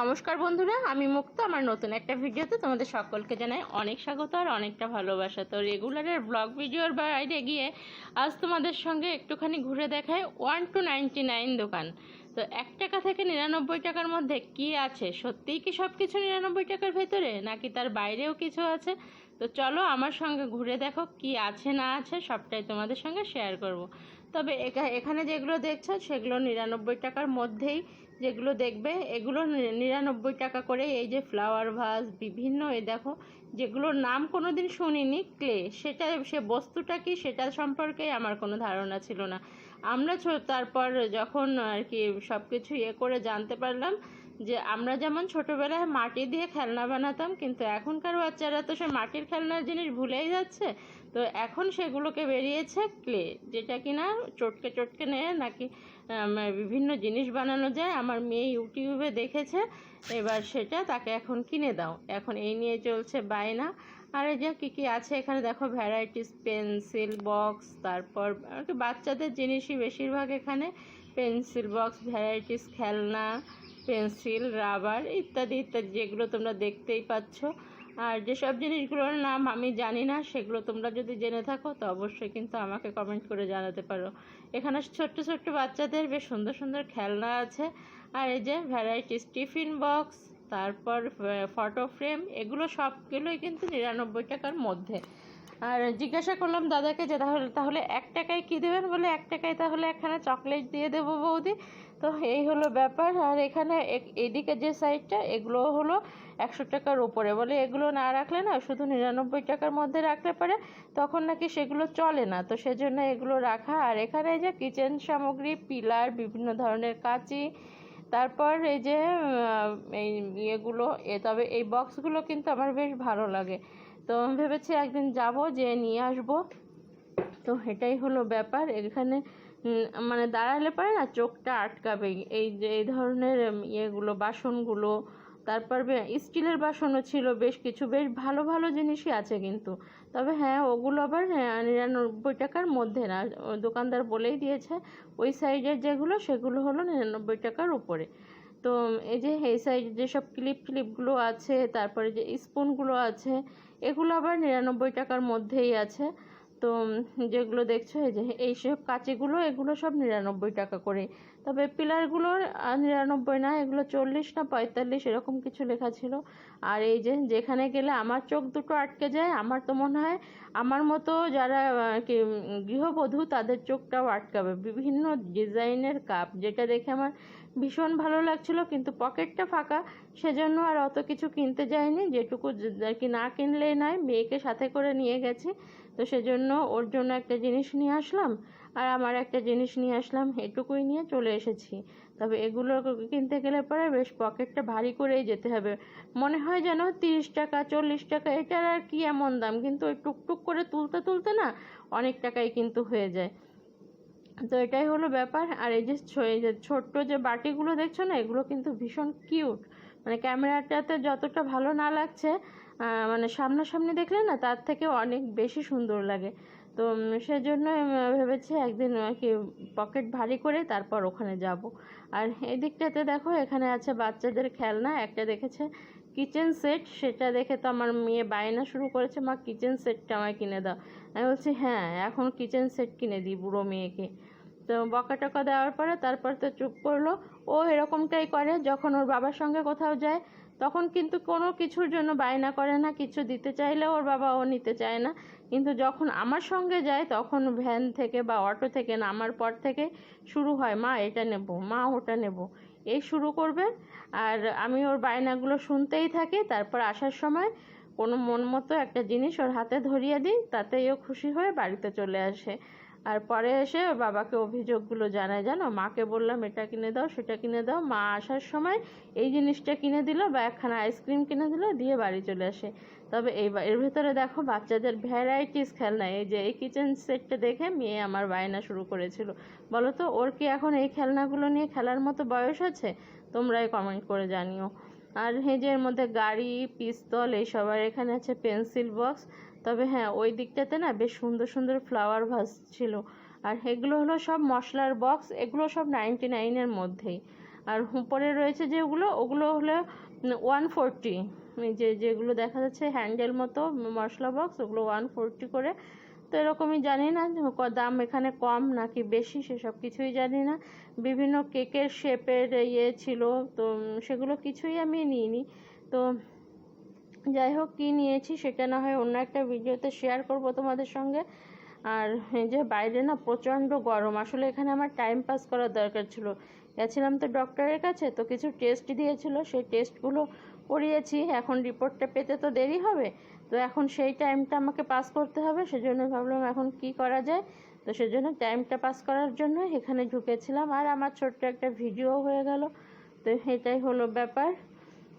নমস্কার বন্ধুরা, আমি মুক্ত, আমার নতুন একটা ভিডিওতে তোমাদের সকলকে জানাই অনেক স্বাগত আর অনেকটা ভালোবাসা। তো রেগুলারের ব্লগ ভিডিওর বাইরে গিয়ে আজ তোমাদের সঙ্গে একটুখানি ঘুরে দেখায় ওয়ান টু নাইনটি নাইন দোকান। তো এক টাকা থেকে নিরানব্বই টাকার মধ্যে কি আছে? সত্যিই কি সব কিছু নিরানব্বই টাকার ভেতরে? নাকি তার বাইরেও কিছু আছে? তো চলো আমার সঙ্গে ঘুরে দেখো কি আছে না আছে সবটাই তোমাদের সঙ্গে শেয়ার করব। তবে এখা- এখানে যেগুলো দেখছ সেগুলো নিরানব্বই টাকার মধ্যেই যেগুলো দেখবে, এগুলো নিরানব্বই টাকা করে এই যে ফ্লাওয়ার ভাস বিভিন্ন এ দেখো, যেগুলোর নাম কোনো দিন শুনিনি ক্লে সেটা সে বস্তুটা কি সেটা সম্পর্কে আমার কোনো ধারণা ছিল না। আমরা তারপর যখন আর কি সব কিছু ইয়ে করে জানতে পারলাম যে আমরা যেমন ছোটবেলায় মাটি দিয়ে খেলনা বানাতাম, কিন্তু এখনকার বাচ্চারা তো সে মাটির খেলনার জিনিস ভুলেই যাচ্ছে। তো এখন সেগুলোকে বেরিয়েছে ক্লে, যেটা কিনা চটকে চটকে নিয়ে নাকি বিভিন্ন জিনিস বানানো যায়। আমার মেয়ে ইউটিউবে দেখেছে, এবার সেটা তাকে এখন কিনে দাও। এখন এই নিয়ে চলছে বায়না। আর এই যে, কী কী আছে এখানে? দেখো ভ্যারাইটিস পেন্সিল বক্স তারপর বাচ্চাদের জিনিসই বেশিরভাগ এখানে। পেন্সিল বক্স ভ্যারাইটিস খেলনা পেন্সিল রাবার ইত্যাদি ইত্যাদি, যেগুলো তোমরা দেখতেই পাচ্ছ। আর যেসব জিনিসগুলোর নাম আমি জানি না, সেগুলো তোমরা যদি জেনে থাকো, তো অবশ্যই কিন্তু আমাকে কমেন্ট করে জানাতে পারো। এখানে ছোট্ট ছোট্ট বাচ্চাদের বেশ সুন্দর সুন্দর খেলনা আছে। আর এই যে ভ্যারাইটিস টিফিন বক্স তারপর ফটো ফ্রেম এগুলো সবগুলোই কিন্তু নিরানব্বই টাকার মধ্যে। আর জিজ্ঞাসা করলাম, দাদাকে যে তাহলে তাহলে এক টাকায় কী দেবেন? বলে, এক টাকায় তাহলে একখানা চকলেট দিয়ে দেবো বৌদি। তো এই হলো ব্যাপার। আর এখানে এদিকে যে সাইডটা, এগুলো হলো একশো টাকার উপরে। বলে, এগুলো না রাখলে না, শুধু নিরানব্বই টাকার মধ্যে রাখলে পারে। তখন নাকি সেগুলো চলে না। তো সেজন্য এগুলো রাখা। আর এখানে যে কিচেন সামগ্রী, পিলার, বিভিন্ন ধরনের কাঁচি, তারপর এই যে এই ইয়েগুলো, এ, তবে এই বক্সগুলো কিন্তু আমার বেশ ভালো লাগে। তো আমি ভেবেছি একদিন যাব যে নিয়ে আসব। তো এটাই হলো ব্যাপার। এখানে মানে দাঁড়ালে পারে না, চোখটা আটকাবে এই যে, এই ধরনের ইয়েগুলো, বাসনগুলো, তারপর স্টিলের বাসনও ছিল বেশ কিছু, বেশ ভালো ভালো জিনিসই আছে কিন্তু। তবে হ্যাঁ ওগুলো আবার নিরানব্বই টাকার মধ্যে না। দোকানদার বলেই দিয়েছে, ওই সাইডের যেগুলো, সেগুলো হলো নিরানব্বই টাকার উপরে। তো, এই যে, এই সাইডে যেসব ক্লিপ ফ্লিপগুলো আছে, তারপরে যে, স্পুনগুলো আছে এগুলো আবার নিরানব্বই টাকার মধ্যেই আছে। তো যেগুলো দেখছ, এই যে, এইসব কাঁচিগুলো, এগুলো সব নিরানব্বই টাকা করে। তবে পিলারগুলোর নিরানব্বই না, এগুলো চল্লিশ না পঁয়তাল্লিশ, এরকম কিছু লেখা ছিল। আর এই যে, যেখানে গেলে আমার চোখ দুটো আটকে যায়, আমার তো মনে হয় আমার মতো যারা কি, গৃহবধূ, তাদের চোখটাও আটকাবে। বিভিন্ন ডিজাইনের কাপ, যেটা দেখে আমার ভীষণ ভালো লাগছিল, কিন্তু পকেটটা ফাঁকা। সেজন্য আর অত কিছু কিনতে যাইনি, যেটুকু আর কি না কিনলেই নয়, মেয়েকে সাথে করে নিয়ে গেছি। তো সেজন্য ওর জন্য একটা জিনিস নিয়ে আসলাম, আর আমার একটা জিনিস নিয়ে আসলাম, এটুকুই নিয়ে চলে এসেছি। তবে এগুলো কিনতে গেলে পরে বেশ পকেটটা ভারী করেই যেতে হবে। মনে হয় যেন তিরিশ টাকা, চল্লিশ টাকা, এটার আর কি এমন দাম? কিন্তু ওই টুকটুক করে তুলতে তুলতে না অনেক টাকাই কিন্তু হয়ে যায়। তো এটাই হলো ব্যাপার। আর এই যে ছোট্ট যে বাটিগুলো দেখছ না, এগুলো কিন্তু ভীষণ কিউট। মানে ক্যামেরাটাতে যতটা ভালো না লাগছে মানে সামনাসামনি দেখলে না, তার থেকে অনেক বেশি সুন্দর লাগে। তো সেজন্য ভেবেছি একদিন আর কি পকেট ভারী করে তারপর ওখানে যাব। আর এই দিকটাতে দেখো, এখানে আছে বাচ্চাদের খেলনা, একটা দেখেছে কিচেন সেট সেটা দেখে তো আমার মেয়ে বায়না শুরু করেছে, মা কিচেন সেটটা আমায় কিনে দাও। আমি বলছি হ্যাঁ এখন কিচেন সেট কিনে দিই বুড়ো মেয়েকে। তো বকা টকা দেওয়ার পরে তারপর তো চুপ করল। ও এরকমটাই করে, যখন ওর বাবার সঙ্গে কোথাও যায়, তখন কিন্তু কোনো কিছুর জন্য বায়না করে না, কিছু দিতে চাইলে ওর বাবা ও নিতে চায় না। কিন্তু যখন আমার সঙ্গে যায়, তখন ভ্যান থেকে বা অটো থেকে, নামার পর থেকে শুরু হয়, মা, এটা নেব, মা, ওটা নেব। এই শুরু করবে। আর আমি ওর বায়নাগুলো শুনতেই থাকি। তারপর আসার সময় কোনো মন মতো একটা জিনিস ওর হাতে ধরিয়ে দিই, তাতেই ও খুশি হয়ে বাড়িতে চলে আসে। আর পরে এসে বাবাকে অভিযোগগুলো জানায়, জানো, মাকে বললাম, এটা কিনে দাও, সেটা কিনে দাও। মা আসার সময় এই জিনিসটা কিনে দিল বা একখানা আইসক্রিম কিনে দিল, দিয়ে বাড়ি চলে আসে। তবে এই এর ভেতরে দেখো বাচ্চাদের ভ্যারাইটিস খেলনা, এই যে এই কিচেন সেটটা দেখে মেয়ে আমার বায়না শুরু করেছিল। বলো তো, ওর কি এখন এই খেলনাগুলো নিয়ে খেলার মতো বয়স আছে? তোমরাই কমেন্ট করে জানিও। আর এই এর মধ্যে গাড়ি, পিস্তল এইসব আর এখানে আছে পেন্সিল বক্স। তবে হ্যাঁ ওই দিকটাতে না বেশ সুন্দর সুন্দর ফ্লাওয়ার ভাস ছিল। আর এগুলো হলো সব মশলার বক্স এগুলো সব নাইনটি নাইনের মধ্যেই। আর উপরে রয়েছে যেগুলো, ওগুলো হলো ওয়ান ফোরটি যে যেগুলো দেখা যাচ্ছে হ্যান্ডেল মতো মশলা বক্স ওগুলো ওয়ান ফোরটি করে। তো এরকমই জানি না দাম এখানে কম নাকি বেশি, সেসব কিছুই জানি না। বিভিন্ন কেকের শেপের ইয়ে ছিল, তো সেগুলো কিছুই আমি নিইনি। তো যাই হোক, কী নিয়েছি সেটা না হয় অন্য একটা ভিডিওতে শেয়ার করব তোমাদের সঙ্গে। আর এই যে বাইরে না প্রচণ্ড গরম, আসলে এখানে আমার টাইম পাস করার দরকার ছিল। গেছিলাম তো ডক্টরের কাছে, তো কিছু টেস্ট দিয়েছিল, সেই টেস্টগুলো করিয়েছি। এখন রিপোর্টটা পেতে তো দেরি হবে, তো এখন সেই টাইমটা আমাকে পাস করতে হবে, সেজন্য ভাবলাম এখন কি করা যায়? তো সেজন্য টাইমটা পাস করার জন্য এখানে ঢুকেছিলাম। আর আমার ছোট্ট একটা ভিডিও হয়ে গেল, তো এটাই হলো ব্যাপার।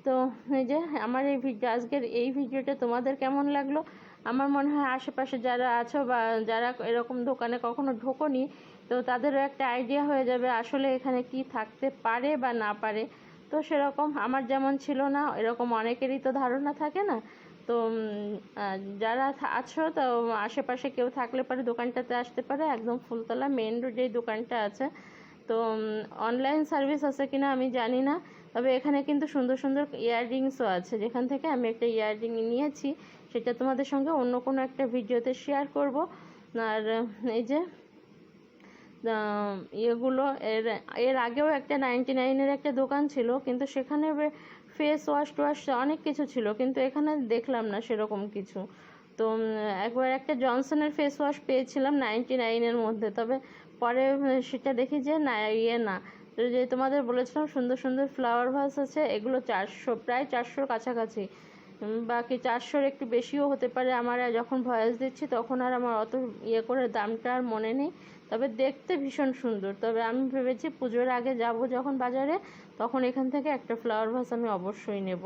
তো এই যে আমার এই ভিডিও, আজকের এই ভিডিওটা তোমাদের কেমন লাগল? আমার মনে হয় আশেপাশে যারা আছো বা যারা এরকম দোকানে কখনো ঢোকনি, তো তাদেরও একটা আইডিয়া হয়ে যাবে আসলে এখানে কি থাকতে পারে বা না পারে। তো সেরকম আমার যেমন ছিল না, এরকম অনেকেরই তো ধারণা থাকে না। তো যারা আছো তো আশেপাশে কেউ থাকলে পারে দোকানটাতে আসতে পারে, একদম ফুলতলা মেন রোডেই দোকানটা আছে। তো অনলাইন সার্ভিস আছে কিনা আমি জানি না, তবে এখানে কিন্তু সুন্দর সুন্দর ইয়াররিংসও আছে। যেখান থেকে আমি একটা ইয়াররিং নিয়েছি, সেটা তোমাদের সঙ্গে অন্য কোনো একটা ভিডিওতে শেয়ার করব। আর, এই যে ইয়েগুলো এর এর আগেও একটা নাইনটি নাইনের একটা দোকান ছিল, কিন্তু সেখানে ফেস ওয়াশ টোয়াশ অনেক কিছু ছিল, কিন্তু এখানে দেখলাম না সেরকম কিছু। তো একবার একটা জনসনের ফেস ওয়াশ পেয়েছিলাম নাইনটি নাইনের মধ্যে, তবে পরে সেটা দেখি যে, না ইয়ে না। যে তোমাদের বলেছিলাম, সুন্দর সুন্দর ফ্লাওয়ার ভাস আছে, এগুলো চারশো, প্রায় চারশোর কাছাকাছি। বাকি চারশোর একটু বেশিও হতে পারে আমার যখন ভয়েস দিচ্ছি, তখন আর আমার অত ইয়ে করে দামটা আর মনে নেই। তবে দেখতে ভীষণ সুন্দর। তবে আমি ভেবেছি পুজোর আগে যাব যখন বাজারে, তখন এখান থেকে একটা ফ্লাওয়ার ভাস আমি অবশ্যই নেব।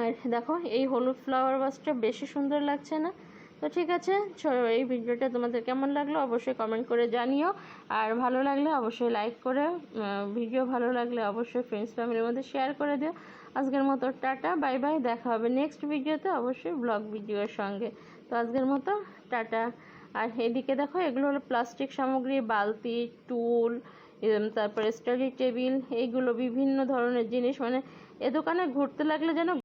আর দেখো, এই হলুদ ফ্লাওয়ার ভাসটা বেশি সুন্দর লাগছে না। তো ঠিক আছে এই ভিডিওটা তোমাদের কেমন লাগল অবশ্যই কমেন্ট করে জানিও। আর ভালো লাগলে অবশ্যই লাইক করে ভিডিও ভালো লাগলে অবশ্যই ফ্রেন্ডস ফ্যামিলির মধ্যে শেয়ার করে দিও। আজকের মতো টাটা বাই বাই দেখা হবে নেক্সট ভিডিওতে অবশ্যই ব্লগ ভিডিওর সঙ্গে। তো আজকের মতো, টাটা। আর এদিকে দেখো, এগুলো হলো প্লাস্টিক সামগ্রী, বালতি টুল তারপরে স্টাডি টেবিল এইগুলো বিভিন্ন ধরনের জিনিস। মানে এ দোকানে ঘুরতে লাগলে যেন